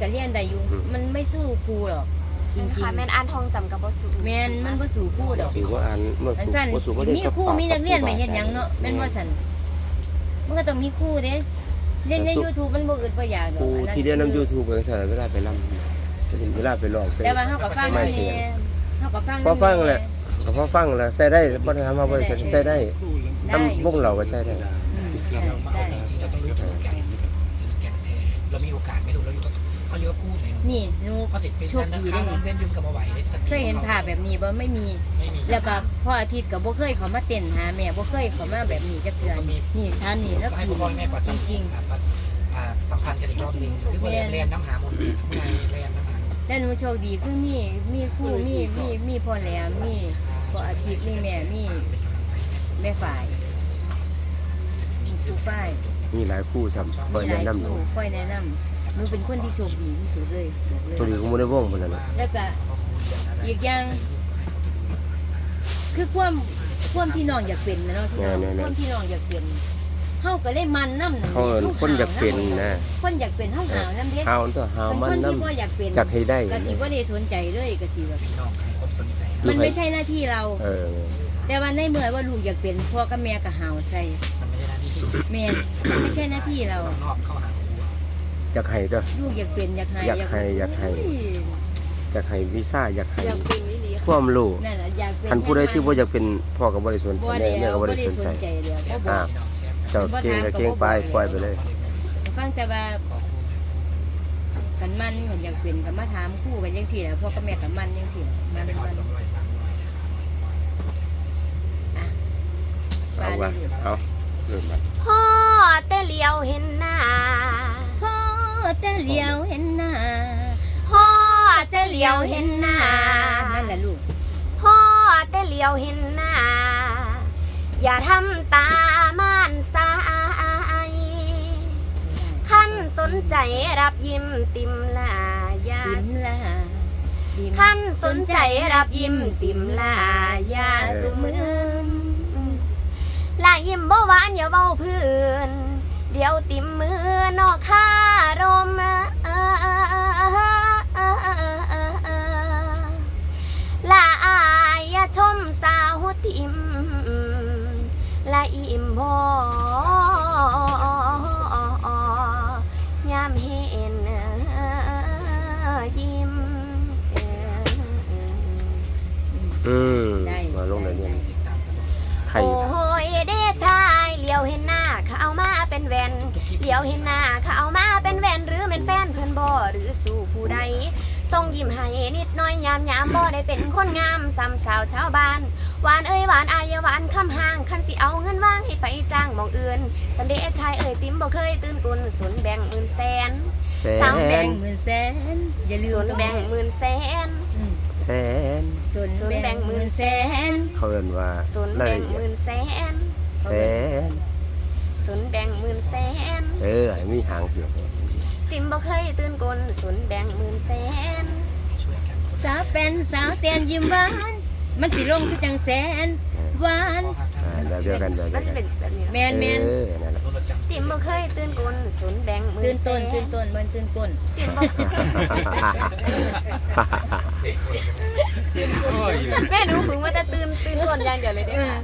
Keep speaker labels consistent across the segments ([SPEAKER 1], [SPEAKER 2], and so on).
[SPEAKER 1] ก็เรียนได้อยู่
[SPEAKER 2] อืม
[SPEAKER 1] มันไม่สู้ครูหรอกจริง
[SPEAKER 3] ค่ะแม่นอ่านทองจำกับบ่สู
[SPEAKER 1] ๆแม่นมันบ่สู้ครูดอก
[SPEAKER 2] สิว่าอ่านเมื่อ
[SPEAKER 1] อัน
[SPEAKER 2] สุ
[SPEAKER 1] สั่น
[SPEAKER 2] บ่สุบ่
[SPEAKER 1] สิ
[SPEAKER 2] ได้
[SPEAKER 1] มี
[SPEAKER 2] กับ
[SPEAKER 1] ครู
[SPEAKER 2] ปาก
[SPEAKER 1] มีนักเรียนไปเฮ็ดหยัง
[SPEAKER 2] กับ
[SPEAKER 1] เนาะแม่นว่าสั่นมันก็ต้องมีครูเด้เล่นใน YouTube มันบ่อึดบ่อยากด
[SPEAKER 2] ค
[SPEAKER 1] อก
[SPEAKER 2] รู
[SPEAKER 1] อันนั้น
[SPEAKER 2] ที่เรียนนำ YouTube ก็ซั่นเวลาไปรำเวลาไปร้องใส่
[SPEAKER 1] แต่ว่าเฮาก็ฟัง
[SPEAKER 2] ไม่
[SPEAKER 1] แน่
[SPEAKER 2] เสียง
[SPEAKER 1] เฮาก็ฟัง
[SPEAKER 2] พอฟังแหละก็พอฟังแล้วใส่ได้บ่ได้ทำมาบ่ได้ใส่ได้
[SPEAKER 1] ได้
[SPEAKER 2] น้ำวงเราก็ใส่ได้
[SPEAKER 1] อืม
[SPEAKER 4] เรามา
[SPEAKER 1] ได้
[SPEAKER 4] เอาจริงๆเราต้องรู้ถึงแก่นแก่นแท้เรามีโอกาสไม่รู้เราอยู่กับ เขาเยอะพูดเลย
[SPEAKER 1] นี่หนู
[SPEAKER 4] เพราะสิทธิ์เป็น
[SPEAKER 1] โชค
[SPEAKER 4] นั้น
[SPEAKER 1] ดี
[SPEAKER 4] ข้า
[SPEAKER 1] ได้
[SPEAKER 4] ว
[SPEAKER 1] นี่
[SPEAKER 4] เล่นยุ่งกับมาไหวเลย
[SPEAKER 1] เคยเห็นภาพแบบนี้บ่ไม่มี
[SPEAKER 4] ไม่มี
[SPEAKER 1] แล้วก็พ่ออาทิตย์ก็บ่เคยเขามาเต้นหาแม่บ่เคยเขามาแบบนี้จักเทื่อนี่ท่านนี่แล้ว
[SPEAKER 4] ให้
[SPEAKER 1] คือ
[SPEAKER 4] พ่อแม่กว่า
[SPEAKER 1] จริงๆ
[SPEAKER 4] สัมพันธ์กันอีกรอบหนึ่งคือว่าเรียนน้ำหามูลเรียนเรียนน้ำหา
[SPEAKER 1] และหนูโชคดีคือมีมีครูมีมีมีพ่อแหลมมีพ่ออาทิตย์มีแม่มีแม่ฝ่ายมีครูฝ่าย
[SPEAKER 2] มีหลายคู่ซ้ำบ่
[SPEAKER 1] มีห
[SPEAKER 2] แนะ
[SPEAKER 1] ลาย
[SPEAKER 2] นำ
[SPEAKER 1] ครูค่อยแนะนำ หนูเป็นคนที่โชคดีที่สุดเลยบอกเลย
[SPEAKER 2] ตัวนี้ก็บ่ได้วงพุ่นน่ะ
[SPEAKER 1] แล้วก็อีกอย่าง คือความความที่น้องอยากเป็นนะเนาะที่น้องความที่น้องอยากเป็นเฮาก็เลยมันน้ำนั่น
[SPEAKER 2] เขาเอิ้นคนอยากเป็นนะ
[SPEAKER 1] คนอยากเป็นเฮาหาวน้ำเด็ด
[SPEAKER 2] หาวตัวหาว
[SPEAKER 1] เป็น
[SPEAKER 2] มั
[SPEAKER 1] คนน
[SPEAKER 2] นํ
[SPEAKER 1] ที่บ่อยากเป็น
[SPEAKER 2] จักให้ได้
[SPEAKER 1] ก็สิบ่ได้สนใจเลยก็สิแบบ
[SPEAKER 4] พี่น้องใครครบสนใจ
[SPEAKER 1] มันไม่ใช่หน้าที่เรา
[SPEAKER 2] เออ
[SPEAKER 1] แต่ว่าในเมื่อว่าลูกอยากเป็นพ่อกับแม่ก็หาวใส่
[SPEAKER 4] มันไม่ใช่หน้าที่ที่
[SPEAKER 1] แม่นมันไม่ใช่หน้าที่เรา
[SPEAKER 4] นอกเข้าหา ครู
[SPEAKER 2] จักให้ตัว
[SPEAKER 1] ลูกอยากเป็นอยากให้
[SPEAKER 2] อยากให้ อยากให้
[SPEAKER 1] อุ้ย
[SPEAKER 2] จักให้วีซ่าอยากให้
[SPEAKER 3] อยากเป็นอีหลี
[SPEAKER 2] ความรู้
[SPEAKER 1] นั่นน่ะอยากเป็น
[SPEAKER 2] คันผู้ใดที่บ่อยากเป็นพ่อก็บ่ได้สนใจ
[SPEAKER 1] บ่
[SPEAKER 2] แม่
[SPEAKER 1] ได้
[SPEAKER 2] แม่ก็บ่
[SPEAKER 1] บ่
[SPEAKER 2] ได้
[SPEAKER 1] ได้
[SPEAKER 2] สน
[SPEAKER 1] ส
[SPEAKER 2] ใจ
[SPEAKER 1] นใจเดียวบ่บ
[SPEAKER 2] อ่า
[SPEAKER 1] อก
[SPEAKER 2] เจ้าเก่งก็เก่งไปปล่อยไปเลย
[SPEAKER 1] ฟังแต่ว่ากันมันผมอยากเป็นก็มาถามครู่กันจังซี่แหละพ่อกับแม่กับมันจังซี่แหละ
[SPEAKER 4] ใช่
[SPEAKER 1] มัน
[SPEAKER 4] ไป
[SPEAKER 1] มัน
[SPEAKER 4] ขอสองร้อยสามร้อย
[SPEAKER 1] ว่า
[SPEAKER 2] เอา
[SPEAKER 1] ได้
[SPEAKER 2] ว่า
[SPEAKER 1] อยู่
[SPEAKER 2] เอาเริ่มมา
[SPEAKER 3] พ่อแต่เลียว
[SPEAKER 1] ลียวเห็นหน้า
[SPEAKER 3] นั่น
[SPEAKER 1] แหละลูก
[SPEAKER 3] พ่อแต่เลียวเห็นหน้า อย่าทำตาม่านสายขั้นสนใจรับยิ้มติมลาอย่า
[SPEAKER 1] ติมลาติม
[SPEAKER 3] ขั้นสนใจรับยิ้มติมลายาสุมือลายิ้มบ่หวานอย่าเว้าพื้น เดี๋ยวติมมือนอกคารม ลาอิ่มบ่ยามเห็นยิ้ม
[SPEAKER 2] อืมมาลงได้เนี่ยใคร
[SPEAKER 3] โอ้ยเด้ชายเลี้ยวเห็นหน้าเขาเอามาเป็นแวนเลี้ยวเห็นหน้าเขาเอามาเป็นแวนหรือเป็นแฟนเพื่อนบ่หรือสู่ผู้ใดส่งยิ้มให้นิดน้อยยามยามบ่ได้เป็นคนงามซ้ำสาวชาวบ้านหวานเอ้ยหวาน วานคำห่างคันสิเอาเงินว่างให้ไปจ้างหมองอื่นสันเดชายเอ้ยติ๋มบ่เคยตื่นกุนสนแบ่งหมื่นแสน
[SPEAKER 2] แส
[SPEAKER 3] สาม
[SPEAKER 1] แบ่
[SPEAKER 2] น
[SPEAKER 1] งหมื่นแสนอย่าลื
[SPEAKER 3] ส
[SPEAKER 1] ม
[SPEAKER 3] น
[SPEAKER 1] ตรง
[SPEAKER 3] แบ่ง
[SPEAKER 1] นี้
[SPEAKER 3] หมื่นแสน
[SPEAKER 1] อืม
[SPEAKER 2] แสน
[SPEAKER 1] ส่วนแบ่งหมื่นแส น
[SPEAKER 2] เขาเอิ้นว่า
[SPEAKER 3] สน
[SPEAKER 2] ราย
[SPEAKER 3] แบ่ง
[SPEAKER 2] ละเอียด
[SPEAKER 3] หมื่นแสน
[SPEAKER 2] แสน
[SPEAKER 3] สนแบ่งหมื่นแสน
[SPEAKER 2] เออให้มีหางเสียง
[SPEAKER 3] ติ๋มบ่เคยตื่นกลสนแบ่งหมื่นแสน
[SPEAKER 4] ช่วยกัน
[SPEAKER 1] สาวเป็นสาวเตียนยิ้มหวานมันสิลงคือจังแสน หวาน
[SPEAKER 2] อ่าแบบเดียวกันแบบเดี
[SPEAKER 3] มั
[SPEAKER 2] ย
[SPEAKER 3] น
[SPEAKER 2] ว
[SPEAKER 3] จะ
[SPEAKER 2] กั
[SPEAKER 3] เป็นนแบบนี้นะ
[SPEAKER 1] แมนแมน
[SPEAKER 2] เออนั่นแหละ
[SPEAKER 4] รถจำ
[SPEAKER 3] ติ๋มบ่เคยตื่นกลสนแบ่งหมื่น
[SPEAKER 1] ตื่นต้น
[SPEAKER 3] แส
[SPEAKER 1] ตื่นต้นมันตื่นก้น
[SPEAKER 3] ติ๋มบ่แม่หนูฝึงว่าจะตื่นตื่นก่อนอย่างเดียวเลยเด้
[SPEAKER 1] เอ
[SPEAKER 3] อ
[SPEAKER 1] อ
[SPEAKER 3] ค่ะ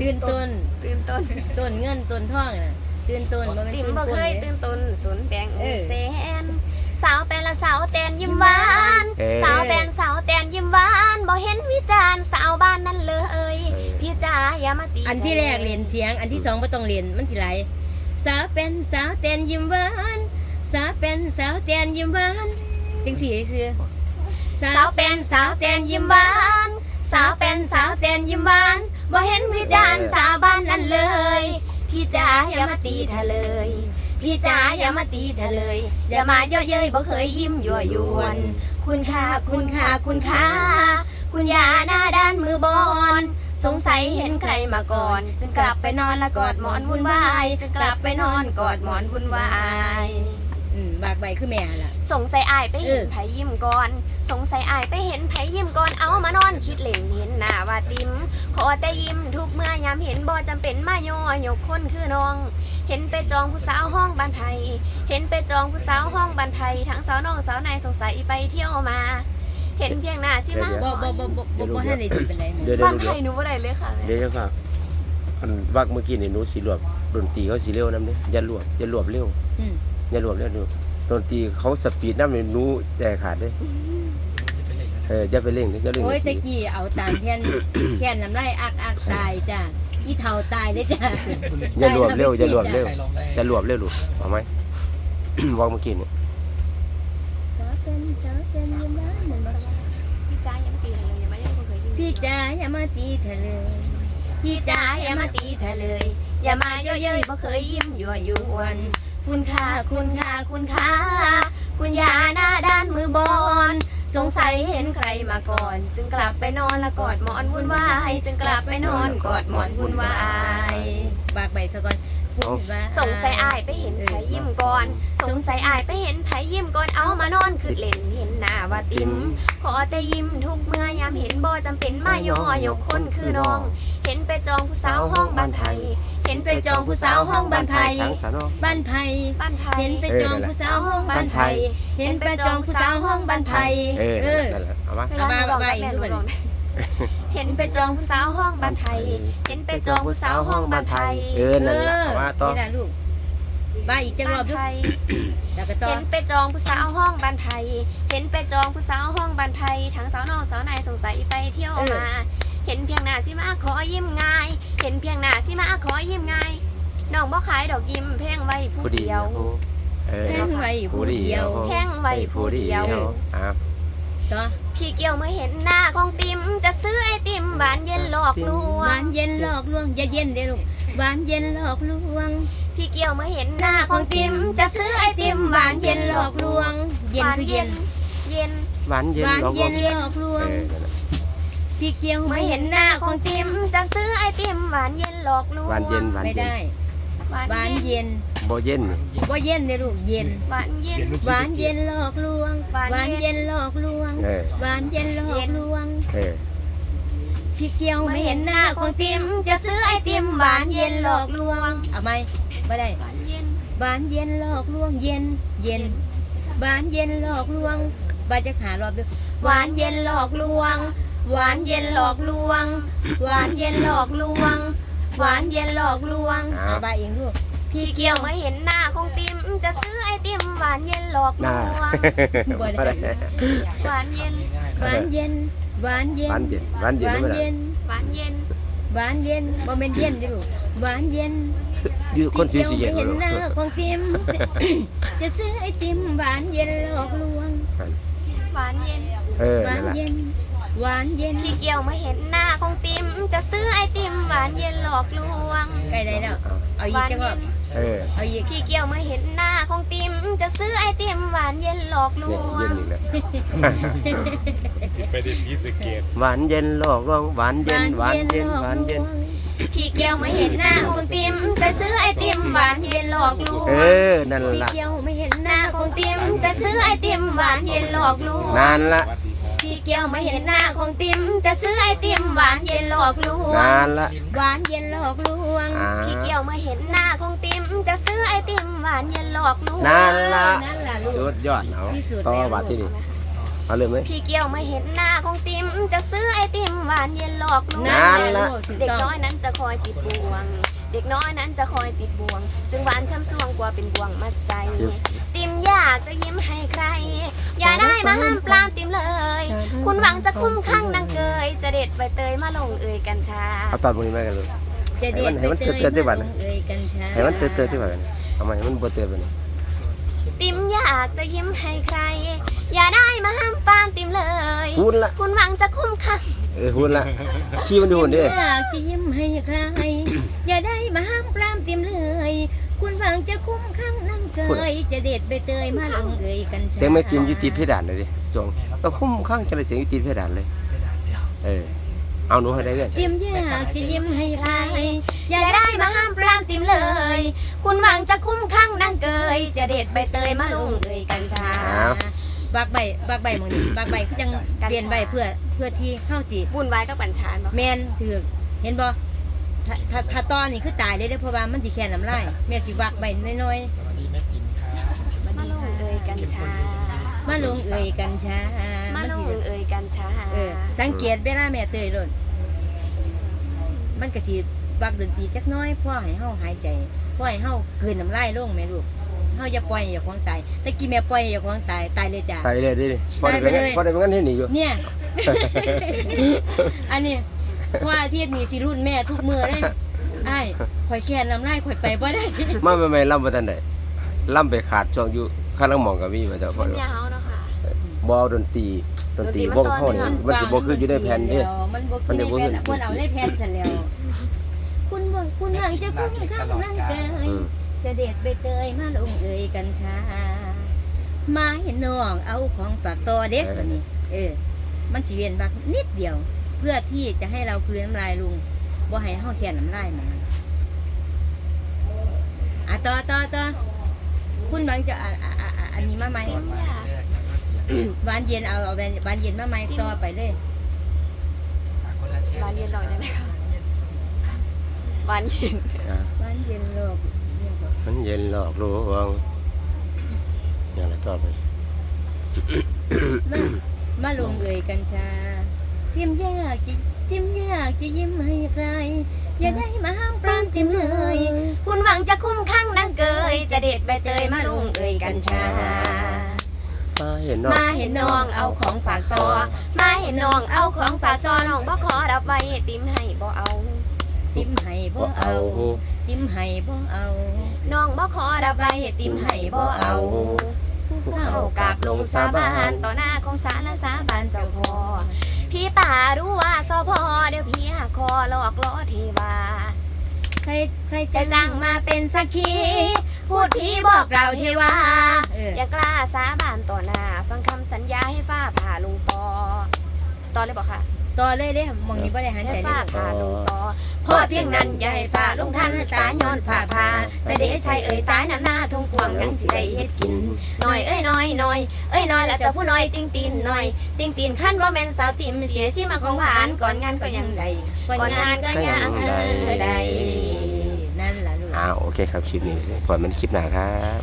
[SPEAKER 1] ตื่นต้น
[SPEAKER 3] ตื่นต้น
[SPEAKER 1] ต้นเงินต้นทองน่ะตื่นต้นบ่แม่น
[SPEAKER 3] ติ๋ม
[SPEAKER 1] ตื่น
[SPEAKER 3] บ่
[SPEAKER 1] ก้
[SPEAKER 3] เคนย
[SPEAKER 1] เด้
[SPEAKER 3] ตื่นต้นสนแบ่งหมื่น
[SPEAKER 1] เออ
[SPEAKER 3] แสน สาวแปลละสาวแตนยิ้มหวาน
[SPEAKER 2] เออ
[SPEAKER 3] สาวแปลนสาวแตนยิ้มหวานบ่เห็นวิจารณ์สาวบ้านนั่นเลยพี่จ๋าอย่ามาตี
[SPEAKER 1] อันที่แรกเรียนเสียง อันที่สองบ่ต้องเรียนมันสิไหลสาวเป็นสาวเต้นยิ้มหวานสาวเป็นสาวเต้นยิ้มหวานจังสี่ซื่อสา
[SPEAKER 3] สาววเป็นสาวแตนยิ้มหวาน สาวเป็นสาวแตนยิ้มหวานบ่เห็นวิจารณ์สาวบ้านนั่นเลย พี่จ๋าอย่ามาตีเธอเลย พี่จ๋าอย่ามาตีเธอเลย อย่ามาเย่อเย้ยบ่เคยยิ้มยั่วยวน คุณค่าคุณค่าคุณค่าคุณยาหน้าด้านมือบอนสงสัยเห็นใครมาก่อน จึงกลับไปนอนและกอดหมอนวุ่นวาย จึงกลับไปนอนกอดหมอนวุ่นวาย
[SPEAKER 1] อืมบากใบคือแม่ล่ะ
[SPEAKER 3] สงสัยอายไปเห็น
[SPEAKER 1] เออ
[SPEAKER 3] ไผยิ้มก่อน สงสัยอายไปเห็นไผยิ้มก่อนเอามานอนคิดเล่นเห็นหน้าว่าติมขอแต่ยิ้มทุกเมื่อยามเห็นบ่จำเป็นมาย่อยกคนคือน้อง เห็นไปจองผู้สาวห้องบ้านไทย เห็นไปจองผู้สาวห้องบ้านไทยทั้งสาวน้องสาวนายสงสัยไปเที่ยวมา เห็นเพียงหน้าสิมา
[SPEAKER 1] บ่บ่บ่บ่บ่บ่ทันได้สิเป็นไร
[SPEAKER 2] เดี๋ยวเดี๋ย
[SPEAKER 3] บ้า
[SPEAKER 2] วน
[SPEAKER 3] ไท
[SPEAKER 2] เดี๋ยวย
[SPEAKER 3] หนูบ่ได้เลยค่ะแม่
[SPEAKER 2] เดี๋ยวจะฝากอันวักเมื่อกี้นี่หนูสีรวบดนตรีเขาสีเร็วนํเด้อย่ารวบอย่ารวบเร็ว
[SPEAKER 1] อืม
[SPEAKER 2] อย่ารวบเร็วดูดนตรีเขาสปีดนำนี่หนูใจขาดเด้
[SPEAKER 4] จะเป็นอะไรกัน
[SPEAKER 2] เอออย่าไปเร่งเด้อย่าเร่ง
[SPEAKER 1] โอ้ย
[SPEAKER 2] ดนต
[SPEAKER 1] ตะ
[SPEAKER 2] รี
[SPEAKER 1] กี้เอาตามแค่นแค่นน้ำลายอักอักตายจ้ะอีเฒ่าตายเลยจ้ะ
[SPEAKER 2] อย่ารวบเร็วอย่ารวบเร็ว
[SPEAKER 4] ใครลองได้
[SPEAKER 2] อย่ารวบเร็วลูกเอาไหมวักเมื่อกี้นี่
[SPEAKER 1] สาวเป็นสาวเป็นอยังไงมันบ่
[SPEAKER 3] พี่จ้ายังตีเลยยังไม่ยังบ่เคยยิน
[SPEAKER 1] พี่จ๋าอย่ามาตีเธอเลย
[SPEAKER 3] พี่จ้าอย่ามาตีเธอเลย อย่ามาเย่อเย้ยบ่เคยยิ้มยั่วยวน คุณค่าคุณค่าคุณค่าคุณยาหน้าด้านมือบอลสงสัยเห็นใครมาก่อน จึงกลับไปนอนและกอดหมอนวุ่นวายจึงกลับไปนอนกอดหมอนวุ่นวาย
[SPEAKER 1] บากใบซะก่อนพูดว่า
[SPEAKER 3] สงสัยอายไปเห็นไผยิ้มก่อน สงสัยอายไปเห็นไผยิ้มก่อนเอามานอนคือเล่นเห็นหน้าว่าติมขอแต่ยิ้มทุกเมื่อยามเห็นบ่จำเป็นมาย่อยกคนคือน้อง เห็นไปจองผู้สาวห้องบ้านไทย เห็นไปจองผู้สาวห้องบ้านไทย
[SPEAKER 2] ทั้งสาวนอก
[SPEAKER 1] บ้านไผ่
[SPEAKER 3] บ้านไทย
[SPEAKER 1] เห็นไปจองผู้สาวห้องบ้านไผ่
[SPEAKER 2] บ้านไผ่
[SPEAKER 1] เห็นไปจองผู้สาวห้องบ้านไผ่
[SPEAKER 2] เออ
[SPEAKER 1] เออ
[SPEAKER 2] นั่นแหละเอามา
[SPEAKER 3] เวลาหนูบอก
[SPEAKER 1] บ้า
[SPEAKER 3] กับ
[SPEAKER 1] บ้า
[SPEAKER 3] แม่หนู
[SPEAKER 1] บ้า
[SPEAKER 3] บอกได้เห็นไปจองผู้สาวห้องบ้านไทย เห็นไปจองผู้สาวห้องบ้านไทย
[SPEAKER 2] เออ นั่นแหละเอามาต่อ
[SPEAKER 1] นี่ล่ะลูกบ้าอีกจังรอบ
[SPEAKER 3] บ้าน
[SPEAKER 1] ลูก
[SPEAKER 3] ไทย
[SPEAKER 1] แล้วก็ต่อ
[SPEAKER 3] เห็นไปจองผู้สาวห้องบ้านไทย เห็นไปจองผู้สาวห้องบ้านไทยทั้งสาวน้องสาวนายสงสัยไปเที่ยวมา เห็นเพียงหน้าสิมาขอยิ้มง่าย เห็นเพียงหน้าสิมาขอยิ้มง่ายน้องบ่ขายดอกยิ้มแพงไว้ผู้
[SPEAKER 2] ผู้เดี
[SPEAKER 3] เดี
[SPEAKER 2] ย
[SPEAKER 3] ยวว
[SPEAKER 2] เออ
[SPEAKER 1] แห้งไว้ผู้เดียว
[SPEAKER 3] แพงไว้ผู้เดียว
[SPEAKER 2] อะ
[SPEAKER 1] ต่อ
[SPEAKER 3] พี่เกี่ยวเมื่อเห็นหน้าของติมจะซื้อไอติมหวานเย็นหลอกลว
[SPEAKER 1] หวางนเย็นหลอกลวงอย่าเย็นเด้อลูกหวานเย็นหลอกลวง
[SPEAKER 3] พี่เกี่ยวเมื่อเห็นหน้าของติมจะซื้อไอติมหวานเย็นหลอกลวง
[SPEAKER 1] เย็นคือเย็น
[SPEAKER 3] เย็น
[SPEAKER 2] หวานเย็น
[SPEAKER 1] หวาน
[SPEAKER 2] ลอง
[SPEAKER 1] เย็นหลอกลว
[SPEAKER 2] เองอนั่นแหละ
[SPEAKER 1] พี่เกียว
[SPEAKER 3] เมื่อเห็นหน้าของติมจะซื้อไอติมหวานเย็นหลอกลวง
[SPEAKER 2] หวานเย็นหวาน
[SPEAKER 1] ไม่
[SPEAKER 2] เย็น
[SPEAKER 1] ได้
[SPEAKER 3] หวาน
[SPEAKER 1] หวาน
[SPEAKER 3] เย็น
[SPEAKER 1] เย็น
[SPEAKER 2] บ่เย็นนี่
[SPEAKER 1] ว่าเย็นเด้อลูกเย็น
[SPEAKER 3] หวานเย็น
[SPEAKER 1] หวานเย็นหลอกลวง
[SPEAKER 3] หวาน
[SPEAKER 1] หวาน
[SPEAKER 3] เย็
[SPEAKER 1] เย็
[SPEAKER 3] น
[SPEAKER 1] นหลอกลวง
[SPEAKER 2] เออ
[SPEAKER 1] หวานเย็นหลอกลวง
[SPEAKER 2] เออ
[SPEAKER 1] พี่เกียว
[SPEAKER 3] เมื่อ
[SPEAKER 1] ไม่
[SPEAKER 3] เห็
[SPEAKER 1] เห็
[SPEAKER 3] น
[SPEAKER 1] น
[SPEAKER 3] ห
[SPEAKER 1] ห
[SPEAKER 3] น้า
[SPEAKER 1] น้า
[SPEAKER 3] ข
[SPEAKER 1] ข
[SPEAKER 3] อ
[SPEAKER 1] องง
[SPEAKER 3] ติ
[SPEAKER 1] ติ
[SPEAKER 3] ม
[SPEAKER 1] ม
[SPEAKER 3] จะซื้อไอติมหวานเย็นหลอกลวง
[SPEAKER 1] เอาไหมไม่ได้
[SPEAKER 3] หวานเย็น
[SPEAKER 1] หวานเย็นหลอกลวงเย็นเย็นหวานเย็นหลอกลวงบาจะขารอบดึก
[SPEAKER 3] หวานเย็นหลอกลวง หวานเย็นหลอกลวง หวานเย็นหลอกลวง หวานเย็นหลอกลวง
[SPEAKER 1] เอาบาเองลูก
[SPEAKER 3] พี่เกี่ยวมาเห็นหน้าของติมจะซื้อไอติมหวานเย็นหลอกล
[SPEAKER 2] น่าว
[SPEAKER 3] ง
[SPEAKER 1] บ่ได้
[SPEAKER 3] หวานเย็น
[SPEAKER 4] ง่าย
[SPEAKER 1] หวานเย็น หวานเย็น
[SPEAKER 2] หวานเย็นหวานเย็น
[SPEAKER 1] หวาน
[SPEAKER 2] ไม่ได้
[SPEAKER 1] เย็น
[SPEAKER 3] หวานเย็น
[SPEAKER 1] หวานเย็นบ่แม่นเย็นเด้อลูก หวานเย็น
[SPEAKER 2] อยู่คนสีสี
[SPEAKER 1] พี่
[SPEAKER 2] เย็
[SPEAKER 1] เกี
[SPEAKER 2] น
[SPEAKER 1] ยว
[SPEAKER 2] บ่
[SPEAKER 1] ไม่
[SPEAKER 2] ลู
[SPEAKER 1] เห็นหน้ากของติมจะจะซื้อไอติมหวานเย็นหลอกลวง
[SPEAKER 3] หวานเย็น
[SPEAKER 2] เออ
[SPEAKER 1] หวา
[SPEAKER 2] นั่
[SPEAKER 1] น
[SPEAKER 2] นแหละ
[SPEAKER 1] เย็น หวานเย็น
[SPEAKER 3] พี่เกี่ยวมาเห็นหน้าของติมจะซื้อไอติมหวานเย็นหลอกลวง
[SPEAKER 1] ใกล้ได้แล้ว
[SPEAKER 2] เอา
[SPEAKER 1] เอา
[SPEAKER 3] ห
[SPEAKER 1] อีก
[SPEAKER 3] วาน
[SPEAKER 1] จังห
[SPEAKER 3] เย็
[SPEAKER 1] วะ
[SPEAKER 3] น
[SPEAKER 2] เออ
[SPEAKER 1] เอาอีก
[SPEAKER 3] พี่เกี่ยวมาเห็นหน้าของติมจะซื้อไอติมหวานเย็นหลอกล
[SPEAKER 2] เนี่ยวเย็น
[SPEAKER 3] ง
[SPEAKER 2] อีกแล้ว
[SPEAKER 5] ไปได้สีสะเกต
[SPEAKER 2] หวานเย็นหลอกลวงหวานเย็นหวานเย็นหวานเย็น
[SPEAKER 3] พี่เกี่ยวมาเห็นหน้าของติมจะซื้อไอติมหวานเย็นหลอกลวง
[SPEAKER 2] เออ นั่น
[SPEAKER 1] พี่
[SPEAKER 2] ล่ะ
[SPEAKER 1] เกียวไม่เห็นห
[SPEAKER 3] ห
[SPEAKER 1] น้า
[SPEAKER 3] น้า
[SPEAKER 1] ข
[SPEAKER 3] ข
[SPEAKER 1] อ
[SPEAKER 3] องง
[SPEAKER 1] ติ
[SPEAKER 3] ติ
[SPEAKER 1] ม
[SPEAKER 3] มจะซื้อไอติมหวานเย็นหลอกลวง
[SPEAKER 2] นั่นล่ะ
[SPEAKER 3] พี่ เกี่ยวมาเห็นหน้าของติมจะซื้อไอติมหวานเย็นหลอกลวง
[SPEAKER 2] นั่นล่ะ
[SPEAKER 1] หวานเย็นหลอกลวง
[SPEAKER 2] อ่า
[SPEAKER 3] พี่เกี่ยวมาเห็นหน้าของติมจะซื้อไอติมหวานเย็นหลอกลวง
[SPEAKER 2] นั่นล่ะ
[SPEAKER 1] นั่นล่ะลูก
[SPEAKER 2] สุดยอดเอา
[SPEAKER 1] ที่สุด
[SPEAKER 2] ต่อ
[SPEAKER 1] แล้ว
[SPEAKER 2] บัดที่นี่เอาเลยไหม
[SPEAKER 3] พี่เกี่ยวมาเห็นหน้าของติมจะซื้อไอติมหวานเย็นหลอกลวง
[SPEAKER 2] นั่นล่ะ
[SPEAKER 1] ลูกถูก
[SPEAKER 3] เด็ก
[SPEAKER 1] ต้อง
[SPEAKER 3] น้อยนั้นจะคอยติดบ่วง เด็กน้อยนั้นจะคอยติดบ่วง จึงหวานช้ำสวงกว่าเป็นบ่วงมัดใจ ติมอยากจะยิ้มให้ใคร อย่าได้มาห้ามปรามติมเลย คุณหวังจะคุ้มข้างดังเกย จะเด็ดใบเตยมาลงเอ่ยกัญชา
[SPEAKER 2] เอาตอนพวกนี้มากันเลย
[SPEAKER 1] จะเด็ด
[SPEAKER 2] ให้มัน
[SPEAKER 1] ไป
[SPEAKER 2] เตือนๆที่บ้าน
[SPEAKER 1] ลงเอ่ยกัญชา
[SPEAKER 2] ให้มันเตือนๆที่ว่ากันเอามาให้มันบ่เตือนไปนะ
[SPEAKER 3] ติมอยากจะยิ้มให้ใคร อย่าได้มาห้ามปรามติมเลย
[SPEAKER 2] พูดละ
[SPEAKER 3] คุณหวังจะคุ้มข้าง
[SPEAKER 2] เออพูดละขี้มันดูดิ
[SPEAKER 1] อยากจะยิ้มให้ใคร อย่าได้มาห้ามปรามติมเลย คุณหวังจะคุ้มข้างนั่งเกยจะเด็ดใบเตยมาลงเอ่ยกัญชา
[SPEAKER 2] เสียงไม่กินอยึดติดเพดานเลยดิจงต้องคุ้มข้างจะเลยเสียงอยึดติดเพดานเลย
[SPEAKER 4] กระดาษเดียว
[SPEAKER 2] เออเอาหนูให้ได้เลย
[SPEAKER 1] ติมอยากจะยิ้มให้ใคร
[SPEAKER 3] อย่าได้มาห้ามปรามติมเลยคุณหวังจะคุ้มข้างนางเกยจะเด็ดใบเตยมาลงเอยกัญชา
[SPEAKER 1] บากใบากใบหมองนี้บากใบคือจังเปลี่ยนใบเพื่อเพื่อที่เข้าสิ
[SPEAKER 3] บุญไว้กับกัญชาบ่
[SPEAKER 1] แมนถือกเห็นบ่ ถ้าถ้าถ้าตอนนี้คือตายเลยเด้อเพราะว่ามันสิแค่น้ำลายแม่สิวักใบน้อย
[SPEAKER 4] สวัสดีแม่ติ๋มครับ
[SPEAKER 3] มาลงเอยกัญชา
[SPEAKER 1] ๆมาลงเอ่ยกันช้า
[SPEAKER 3] มา
[SPEAKER 1] มัน
[SPEAKER 3] ล
[SPEAKER 1] สิ
[SPEAKER 3] งเอยกัญชา
[SPEAKER 1] เออสังเกตเวลาแม่เตยโลดมันก็สิวักดนตรีจักหน้อยเพ่อให้เฮาหายใจเพ่อให้เฮาเกินน้ำลายลงแม่ลูกเฮาอย่าปล่อยให้อย่าของตายแตะกี้แม่ปล่อยให้อย่าของตายตายเลยจ้ะ
[SPEAKER 2] ใส่เลยดิพอได้เป็น
[SPEAKER 1] ได้ไปเลย
[SPEAKER 2] พอได้เป็นงั้นที่หนีอยู่
[SPEAKER 1] เนี่ย อันนี้ ว่าอาที่นี่สิรุ่นแม่ทุกมือเลยไอ้ายข่อยแค่น้ำลายข่อยไปบ่ได้
[SPEAKER 2] มาใหม่ๆล่ำมาทันใดล่ำไปขาดช่วงอยู่ข้างหลังหมองกับมีมาแต่พอ
[SPEAKER 3] เป็นยาวเนาะค่ะ
[SPEAKER 2] บอดนตรีดนตรี
[SPEAKER 3] ดนตรี
[SPEAKER 2] วงเข้านี่
[SPEAKER 3] มัน
[SPEAKER 2] มันสิบ่คืออยู่ในแผ่นเด้
[SPEAKER 1] มันบ่
[SPEAKER 2] มัน
[SPEAKER 1] คือ
[SPEAKER 2] จะ
[SPEAKER 1] ใน
[SPEAKER 2] บ่
[SPEAKER 1] แผ่น
[SPEAKER 2] คือ
[SPEAKER 1] อะควรเอาในแผ่นฉันแล้ว คุณบ่คุณหวังจะคุ้มข้างร่างกาย
[SPEAKER 2] อืม
[SPEAKER 1] จะเด็ดใบเตยมาลงเอยกัญชา มาเห็นน้องเอาของปากต่อเด็กวันนี้ เออ มันสิเวียนบักนิดเดียว เพื่อที่จะให้เราคืนน้ำลายลุงบ่ให้เฮาแค่น้ำลายมันอะต่อต่อต่อคุณหวังจะอะอะอะอะอันนี้มาไหม
[SPEAKER 3] ติ๋มอยาก
[SPEAKER 4] แรกแล้วก็เสียง
[SPEAKER 1] หวานเย็นเอาเอาหวานเย็นมาไหมต่อไปเลย
[SPEAKER 4] ฝากคนละแชร์
[SPEAKER 3] หวานเย็นหน่อยได้ไหมคะหวานเย็น
[SPEAKER 2] อะ
[SPEAKER 1] หวานเย็นโลกเนี่ยบอก
[SPEAKER 2] มันเย็นหลอกลวงอย่างไรต่อไป
[SPEAKER 1] มามาลงเอยกัญชาเตรี ยมยากจะเตรียมยากจะยิ้มให้ใครอย่าได้มาห้ามปรามเต็มเลย
[SPEAKER 3] คุณหวังจะคุ้มข้างนางเกย จะเด็ดใบเตยมาลงเอยกัญชา
[SPEAKER 2] มาเห็นเนาะ
[SPEAKER 3] มาเห็นน้องเอาของฝากต่อ มาเห็นน้องเอาของฝากต่อน้องบ่ขอรับไว้ติมให้บ่เอา
[SPEAKER 1] ติ้มให้บ่เอา ติ้มให้บ่เอา
[SPEAKER 3] น้องบ่ขอรับไว้ติมให้บ่เอาผู้เข้ากราบลงสาบานต่อหน้าของศาลและสาบานเจ้าพ่อ พี่ป่ารู้ว่าสพอเดี๋ยวพี่หักคอหลอกล้อเทวา
[SPEAKER 1] ใครใคร
[SPEAKER 3] จะจ้างมาเป็นสักขีพูดพี่บอกเราเทวา
[SPEAKER 1] เออ
[SPEAKER 3] อย่ากล้าสาบานต่อหน้า ฟังคำสัญญาให้ฟ้าผ่าลงต่อต่อเลยบอกค่ะ
[SPEAKER 1] ต่อเลยเด้มองนี้บ่ได้หันใจ
[SPEAKER 3] ให้
[SPEAKER 1] เล
[SPEAKER 3] ฟ้ายผ่าลงต่อเพราะเพียงนั้นอย่าให้ฟ้าลงทันตาย้อนฟ้าผ่าแต่เดชชัยเอ่ยตายน้ำหน้าทงกวางยังสิได้เฮ็ดกินน้อยเอ้ยน้อยน้อยเอ้ยน้อยแล้วเจะผู้น้อยติงตีนน้อย ติงตีนขั้นว่าแม่นสาวติมเสียชื่อมาของหวานก่อนงานก็ยังได้ก่อนงานก็ยังเออได้
[SPEAKER 1] นั่นล่ะลูก
[SPEAKER 2] อ่าโอเคครับคลิปนี้พอมันคลิปหนาครับ